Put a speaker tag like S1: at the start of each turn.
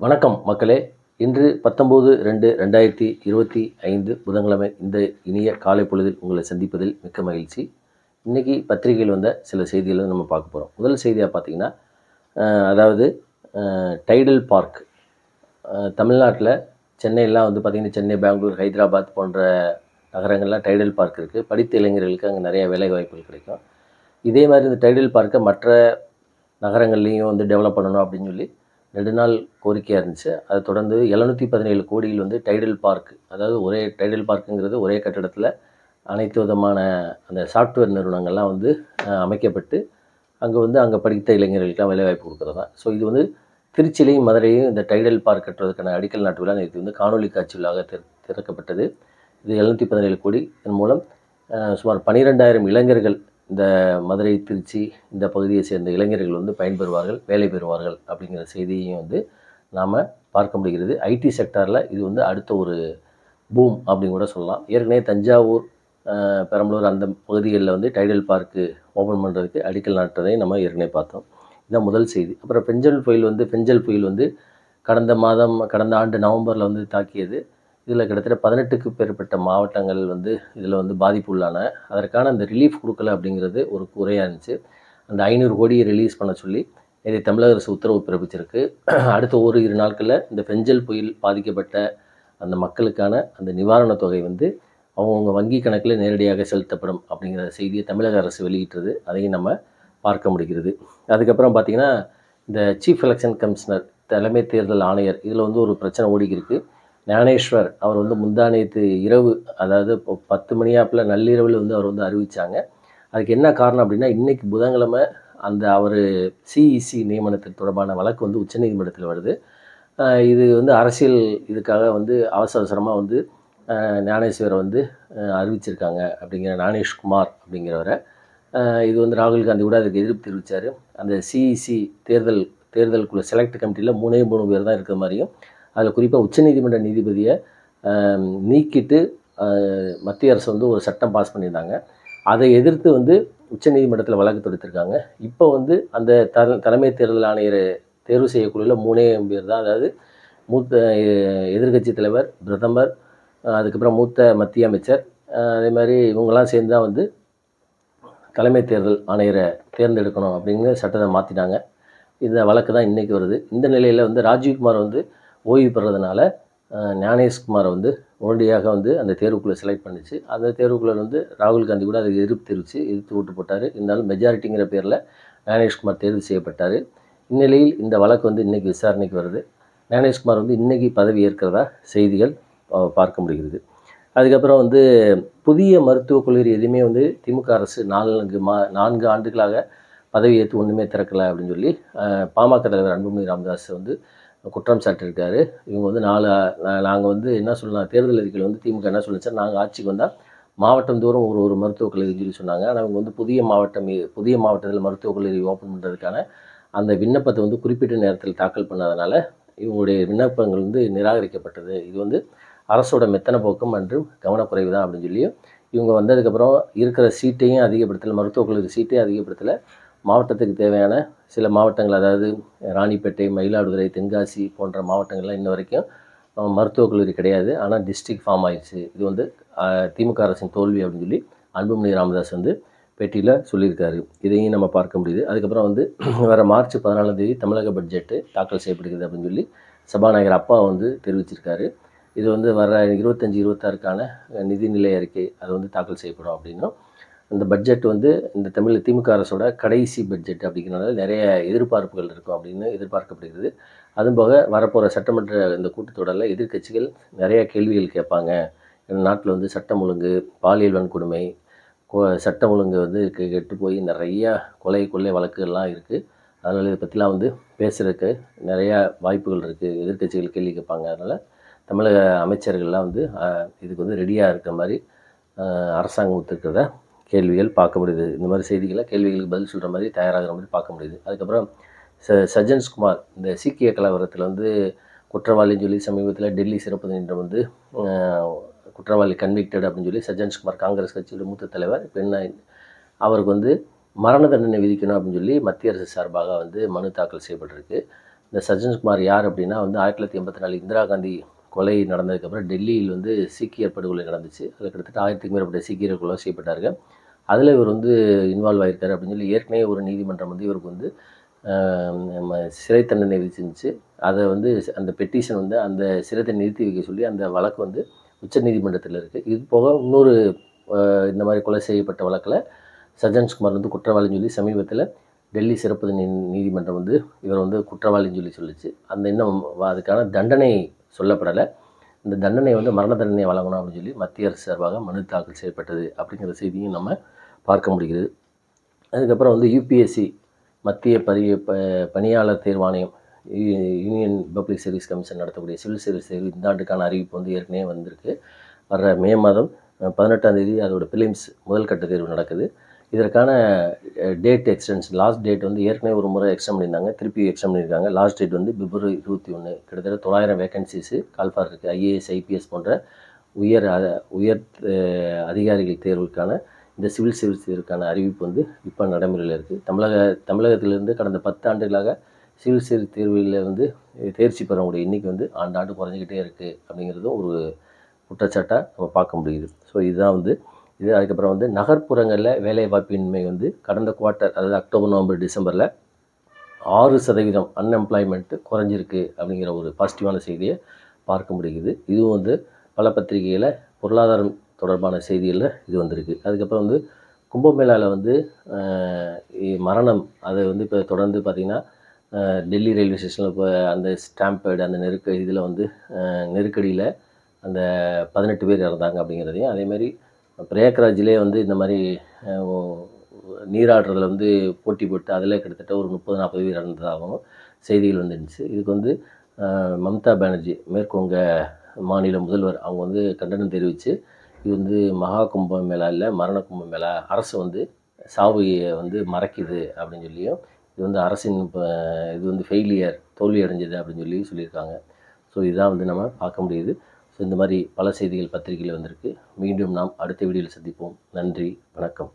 S1: வணக்கம் மக்களே. இன்று பத்தொம்போது ரெண்டு ரெண்டாயிரத்தி இருபத்தி ஐந்து புதன்கிழமை இந்த இனிய காலை பொழுதில் உங்களை சந்திப்பதில் மிக்க மகிழ்ச்சி. இன்றைக்கி பத்திரிகையில் வந்த சில செய்திகளை நம்ம பார்க்க போகிறோம் முதல் செய்தியாக பார்த்தீங்கன்னா அதாவது டைடல் பார்க் தமிழ்நாட்டில் சென்னையெல்லாம் வந்து பார்த்திங்கன்னா சென்னை பெங்களூர் ஹைதராபாத் போன்ற நகரங்கள்லாம் டைடல் பார்க் இருக்குது படித்த இளைஞர்களுக்கு அங்கே நிறைய வேலை வாய்ப்புகள் கிடைக்கும். இதே மாதிரி இந்த டைடல் பார்க்கை மற்ற நகரங்கள்லேயும் வந்து டெவலப் பண்ணணும் அப்படின்னு சொல்லி நெடுநாள் கோரிக்கையாக இருந்துச்சு. அதை தொடர்ந்து எழுநூற்றி பதினேழு கோடியில் வந்து டைடல் பார்க் அதாவது ஒரே டைடல் பார்க்குங்கிறது ஒரே கட்டடத்தில் அனைத்து விதமான அந்த சாஃப்ட்வேர் நிறுவனங்கள்லாம் வந்து அமைக்கப்பட்டு அங்கே வந்து அங்கே படித்த இளைஞர்களுக்கெல்லாம் வேலைவாய்ப்பு கொடுக்குறது. தான் ஸோ இது வந்து திருச்சியிலையும் மதுரையும் இந்த டைடல் பார்க் கட்டுறதுக்கான அடிக்கல் நாட்டு விழா நேற்று வந்து காணொலி காட்சி விழாக திற- திறக்கப்பட்டது. இது எழுநூற்றி பதினேழு கோடி. இதன் மூலம் சுமார் பன்னிரெண்டாயிரம் இளைஞர்கள் இந்த மதுரை திருச்சி இந்த பகுதியை சேர்ந்த இளைஞர்கள் வந்து பயன்பெறுவார்கள் வேலை பெறுவார்கள் அப்படிங்கிற செய்தியையும் வந்து நாம் பார்க்க முடிகிறது. ஐடி செக்டாரில் இது வந்து அடுத்த ஒரு பூம் அப்படின்னு கூட சொல்லலாம். ஏற்கனவே தஞ்சாவூர் பெரம்பலூர் அந்த பகுதிகளில் வந்து டைடல் பார்க்கு ஓப்பன் பண்ணுறதுக்கு அடிக்கல் நாட்டுறதை நம்ம ஏற்கனவே பார்த்தோம். இதுதான் முதல் செய்தி. அப்புறம் பெஞ்சல் புயல் வந்து பெஞ்சல் புயல் வந்து கடந்த மாதம் கடந்த ஆண்டு நவம்பரில் வந்து தாக்கியது. இதில் கிட்டத்தட்ட பதினெட்டுக்கு பேர்பட்ட மாவட்டங்கள் வந்து இதில் வந்து பாதிப்பு உள்ளான. அதற்கான அந்த ரிலீஃப் கொடுக்கல அப்படிங்கிறது ஒரு குறையாக இருந்துச்சு. அந்த ஐநூறு கோடியை ரிலீஸ் பண்ண சொல்லி இதை தமிழக அரசு உத்தரவு பிறப்பிச்சிருக்கு. அடுத்த ஒரு இரு நாட்களில் இந்த பெஞ்சல் புயல் பாதிக்கப்பட்ட அந்த மக்களுக்கான அந்த நிவாரணத் தொகை வந்து அவங்கவுங்க வங்கி கணக்கில் நேரடியாக செலுத்தப்படும் அப்படிங்கிற செய்தியை தமிழக அரசு வெளியிட்டது. அதையும் நம்ம பார்க்க முடிகிறது. அதுக்கப்புறம் பார்த்திங்கன்னா இந்த சீஃப் எலெக்ஷன் கமிஷனர் தலைமை தேர்தல் ஆணையர் இதில் வந்து ஒரு பிரச்சனை ஓடிக்கிருக்கு. ஞானேஸ்வர் அவர் வந்து முந்தானேத்து இரவு அதாவது இப்போ பத்து மணியாப்பில் நள்ளிரவில் வந்து அவர் வந்து அறிவித்தாங்க அதுக்கு என்ன காரணம் அப்படின்னா இன்றைக்கி புதன்கிழமை அந்த அவர் சிஇசி நியமனத்தின் தொடர்பான வழக்கு வந்து உச்சநீதிமன்றத்தில் வருது. இது வந்து அரசியல் இதுக்காக வந்து அவசர அவசரமாக வந்து ஞானேஸ்வரை வந்து அறிவிச்சிருக்காங்க அப்படிங்கிற ஞானேஷ்குமார் அப்படிங்கிறவரை. இது வந்து ராகுல் காந்தி கூட அதுக்கு எதிர்ப்பு தெரிவித்தார் அந்த சிஇசி தேர்தல் தேர்தலுக்குள்ள செலக்ட் கமிட்டியில் மூணே மூணு பேர் தான் இருக்கிற மாதிரியும் அதில் குறிப்பாக உச்சநீதிமன்ற நீதிபதியை நீக்கிட்டு மத்திய அரசு வந்து ஒரு சட்டம் பாஸ் பண்ணியிருந்தாங்க. அதை எதிர்த்து வந்து உச்சநீதிமன்றத்தில் வழக்கு தொடுத்திருக்காங்க. இப்போ வந்து அந்த த தலைமை தேர்தல் ஆணையரை தேர்வு செய்யக்குழுவில் மூணே பேர் தான். அதாவது மூத்த எதிர்கட்சி தலைவர் பிரதமர் அதுக்கப்புறம் மூத்த மத்திய அமைச்சர் அதே மாதிரி இவங்கெல்லாம் சேர்ந்து தான் வந்து தலைமை தேர்தல் ஆணையரை தேர்ந்தெடுக்கணும் அப்படிங்கிற சட்டத்தை மாற்றினாங்க இந்த வழக்கு தான் இன்றைக்கி வருது. இந்த நிலையில் வந்து ராஜீவ்குமார் வந்து ஓய்வு பெறதுனால அஹ், ஞானேஷ்குமாரை வந்து உடனடியாக வந்து அந்த தேர்வுக்குள்ளே செலக்ட் பண்ணிச்சு. அந்த தேர்வுக்குள்ளே வந்து ராகுல் காந்தி கூட அதை எதிர்ப்பு தெரிவித்து எதிர்த்து ஓட்டு போட்டார். இருந்தாலும் மெஜாரிட்டிங்கிற பேரில் ஞானேஷ்குமார் தேர்வு செய்யப்பட்டார். இந்நிலையில் இந்த வழக்கு வந்து இன்றைக்கி விசாரணைக்கு வருது. ஞானேஷ்குமார் வந்து இன்றைக்கி பதவி ஏற்கிறதா செய்திகள் பார்க்க முடிகிறது. அதுக்கப்புறம் வந்து புதிய மருத்துவக் கல்லூரி எதுவுமே வந்து திமுக அரசு நான்கு மா நான்கு ஆண்டுகளாக பதவி ஏற்று ஒன்றுமே திறக்கலை அப்படின்னு சொல்லி பாமக தலைவர் அன்புமணி ராமதாஸ் வந்து குற்றம் சாட்டியிருக்காரு. இவங்க வந்து நாலு நாங்கள் வந்து என்ன சொல்லலாம் தேர்தல் அறிக்கையில் வந்து திமுக என்ன சொல்லுச்சு நாங்கள் ஆட்சிக்கு வந்தால் மாவட்டம் தோறும் ஒரு ஒரு மருத்துவக் கல்லூரி சொல்லி சொன்னாங்க. ஆனால் அவங்க வந்து புதிய மாவட்டம் புதிய மாவட்டத்தில் மருத்துவக் கல்லூரி ஓப்பன் பண்ணுறதுக்கான அந்த விண்ணப்பத்தை வந்து குறிப்பிட்ட நேரத்தில் தாக்கல் பண்ணாதனால இவங்களுடைய விண்ணப்பங்கள் வந்து நிராகரிக்கப்பட்டது. இது வந்து அரசோட மெத்தன போக்கம் மற்றும் கவனக்குறைவு தான் அப்படின்னு சொல்லி இவங்க வந்ததுக்கப்புறம் இருக்கிற சீட்டையும் அதிகப்படுத்தலை மருத்துவக் கல்லூரி சீட்டையும் அதிகப்படுத்தலை. மாவட்டத்துக்கு தேவையான சில மாவட்டங்கள் அதாவது ராணிப்பேட்டை மயிலாடுதுறை தென்காசி போன்ற மாவட்டங்கள்லாம் இன்ன வரைக்கும் மருத்துவக் கல்லூரி கிடையாது. ஆனால் டிஸ்ட்ரிக்ட் ஃபார்ம் ஆயிடுச்சு இது வந்து திமுக அரசின் தோல்வி அப்படின்னு சொல்லி அன்புமணி ராமதாஸ் வந்து பேட்டியில் சொல்லியிருக்காரு. இதையும் நம்ம பார்க்க முடியுது. அதுக்கப்புறம் வந்து வர மார்ச் பதினாலாம் தேதி தமிழக பட்ஜெட்டு தாக்கல் செய்யப்படுகிறது அப்படின்னு சொல்லி சபாநாயகர் அப்பா வந்து தெரிவிச்சிருக்காரு. இது வந்து வர இருபத்தஞ்சி இருபத்தாறுக்கான நிதிநிலை அறிக்கை அது வந்து தாக்கல் செய்யப்படும் அப்படின்னும் இந்த பட்ஜெட் வந்து இந்த தமிழ் திமுக அரசோட கடைசி பட்ஜெட் அப்படிங்கிறனால நிறைய எதிர்பார்ப்புகள் இருக்கும் அப்படின்னு எதிர்பார்க்கப்படுகிறது. அதுவும் போக வரப்போகிற சட்டமன்ற இந்த கூட்டத்தொடரில் எதிர்க்கட்சிகள் நிறைய கேள்விகள் கேட்பாங்க. நாட்டில் வந்து சட்டம் ஒழுங்கு பாலியல் வன்கொடுமை சட்டம் ஒழுங்கு வந்து கெ- கெட்டு போய் நிறையா கொலை கொள்ளை வழக்குகள்லாம் இருக்குது அதனால் இதை பற்றிலாம் வந்து பேசுகிறதுக்கு நிறையா வாய்ப்புகள் இருக்குது எதிர்க்கட்சிகள் கேள்வி கேட்பாங்க. அதனால் தமிழக அமைச்சர்கள்லாம் வந்து இதுக்கு வந்து ரெடியாக இருக்கிற மாதிரி அரசாங்கம் ஒத்துக்கிறத கேள்விகள் பார்க்க முடியுது. இந்த மாதிரி செய்திகளை கேள்விகளுக்கு பதில் சொல்கிற மாதிரி தயாராகிற மாதிரி பார்க்க முடியுது. அதுக்கப்புறம் ச சஜன்ஸ்குமார் இந்த சீக்கிய கலவரத்தில் வந்து குற்றவாளின்னு சொல்லி சமீபத்தில் டெல்லி சிறப்பு நீதிமன்றம் வந்து குற்றவாளி கன்விக்டட் அப்படின்னு சொல்லி சஜன்ஸ்குமார் காங்கிரஸ் கட்சியோட மூத்த தலைவர் இப்போ என்ன அவருக்கு வந்து மரண தண்டனை விதிக்கணும் அப்படின்னு சொல்லி மத்திய அரசு சார்பாக வந்து மனு தாக்கல் செய்யப்பட்டிருக்கு. இந்த சஜ்ஜன்குமார் யார் அப்படின்னா வந்து ஆயிரத்தி தொள்ளாயிரத்தி எண்பத்தி நாலு இந்திரா காந்தி கொலை நடந்ததுக்கப்புறம் டெல்லியில் வந்து சீக்கியர் படுகொலை நடந்துச்சு. அதில் கிட்டத்தட்ட ஆயிரத்துக்கு மேற்பட்ட சீக்கியர்கள் கொலை செய்யப்பட்டார்கள். அதில் இவர் வந்து இன்வால்வ் ஆகியிருக்காரு அப்படின்னு சொல்லி ஏற்கனவே ஒரு நீதிமன்றம் வந்து இவருக்கு வந்து நம்ம சிறை தண்டனை விதிச்சிருந்துச்சு. அதை வந்து அந்த பெட்டிஷன் வந்து அந்த சிறை தண்டனை நிறுத்தி வைக்க சொல்லி அந்த வழக்கு வந்து உச்சநீதிமன்றத்தில் இருக்குது இது போக இன்னொரு இந்த மாதிரி கொலை செய்யப்பட்ட வழக்கில் சஜன்ஸ்குமார் வந்து குற்றவாளின்னு சொல்லி சமீபத்தில் டெல்லி சிறப்பு நீ- நீதிமன்றம் வந்து இவர் வந்து குற்றவாளின்னு சொல்லி சொல்லிச்சு. அந்த இன்னும் அதுக்கான தண்டனை சொல்லப்படலை. இந்த தண்டனை வந்து மரண தண்டனை வழங்கணும் அப்படின்னு சொல்லி மத்திய அரசு சார்பாக மனு தாக்கல் செய்யப்பட்டது அப்படிங்கிற செய்தியும் நம்ம பார்க்க முடிகிறது. அதுக்கப்புறம் வந்து யூபிஎஸ்சி மத்திய பரி ப பணியாளர் தேர்வாணையம் யூனியன் பப்ளிக் சர்வீஸ் கமிஷன் நடத்தக்கூடிய சிவில் சர்வீஸ் தேர்வு இந்த ஆண்டுக்கான அறிவிப்பு வந்து ஏற்கனவே வந்திருக்கு. வர்ற மே மாதம் பதினெட்டாம் தேதி அதோட பிலிம்ஸ் முதல் கட்ட தேர்வு நடக்குது. இதற்கான டேட் எக்ஸ்டென்ஷன் லாஸ்ட் டேட் வந்து ஏற்கனவே ஒரு முறை எக்ஸ்டெண்ட் பண்ணியிருந்தாங்க திருப்பி எக்ஸ்டெண்ட் பண்ணியிருக்காங்க லாஸ்ட் டேட் வந்து பிப்ரவரி இருபத்தி ஒன்று கிட்டத்தட்ட தொள்ளாயிரம் வேகன்சிஸு கால்ஃபார் இருக்குது ஐஏஎஸ் ஐபிஎஸ் போன்ற உயர் உயர் அதிகாரிகள் தேர்வுக்கான இந்த சிவில் சர்வீஸ் தேர்வுக்கான அறிவிப்பு வந்து இப்போ நடைமுறையில் இருக்குது தமிழக தமிழகத்திலிருந்து கடந்த பத்து ஆண்டுகளாக சிவில் சர்வீஸ் தேர்வில் வந்து தேர்ச்சி பெறக்கூடிய எண்ணிக்கை வந்து ஆண்டாண்டு குறைஞ்சிக்கிட்டே இருக்குது அப்படிங்கிறதும் ஒரு குற்றச்சாட்டாக நம்ம பார்க்க முடியுது. ஸோ இதுதான் வந்து இது அதுக்கப்புறம் வந்து நகர்ப்புறங்களில் வேலைவாய்ப்பின்மை வந்து கடந்த குவார்ட்டர் அதாவது அக்டோபர் நவம்பர் டிசம்பரில் ஆறு சதவீதம் அன்எம்ப்ளாய்மெண்ட்டு குறைஞ்சிருக்கு அப்படிங்கிற ஒரு பாசிட்டிவான செய்தியை பார்க்க முடியுது. இதுவும் வந்து பல பத்திரிகையில் பொருளாதாரம் தொடர்பான செய்திகளில் இது வந்திருக்கு. அதுக்கப்புறம் வந்து கும்பமேளாவில் வந்து மரணம் அது வந்து இப்போ தொடர்ந்து பார்த்திங்கன்னா டெல்லி ரயில்வே ஸ்டேஷனில் இப்போ அந்த ஸ்டாம்பேடு அந்த நெருக்க இதில் வந்து நெருக்கடியில் அந்த பதினெட்டு பேர் இறந்தாங்க அப்படிங்கிறதையும் அதேமாதிரி பிரயாக்ராஜிலே வந்து இந்த மாதிரி நீராடுறதுல வந்து போட்டி போட்டு அதில் கிட்டத்தட்ட ஒரு முப்பது நாற்பது பேர் இறந்ததாகவும் செய்திகள் வந்துருந்துச்சு. இதுக்கு வந்து மம்தா பானர்ஜி மேற்குவங்க மாநில முதல்வர் அவங்க வந்து கண்டனம் தெரிவித்து இது வந்து மகா கும்ப மேளா இல்லை மரண கும்ப மேளா அரசு வந்து சாவையை வந்து மறைக்குது அப்படின்னு சொல்லியும் இது வந்து அரசின் இப்போ இது வந்து ஃபெயிலியர் தோல்வி அடைஞ்சது அப்படின்னு சொல்லி சொல்லியிருக்காங்க. ஸோ இதுதான் வந்து நம்ம பார்க்க முடியுது. ஸோ இந்த மாதிரி பல செய்திகள் பத்திரிகையில் வந்திருக்கு. மீண்டும் நாம் அடுத்த வீடியோவில் சந்திப்போம். நன்றி வணக்கம்.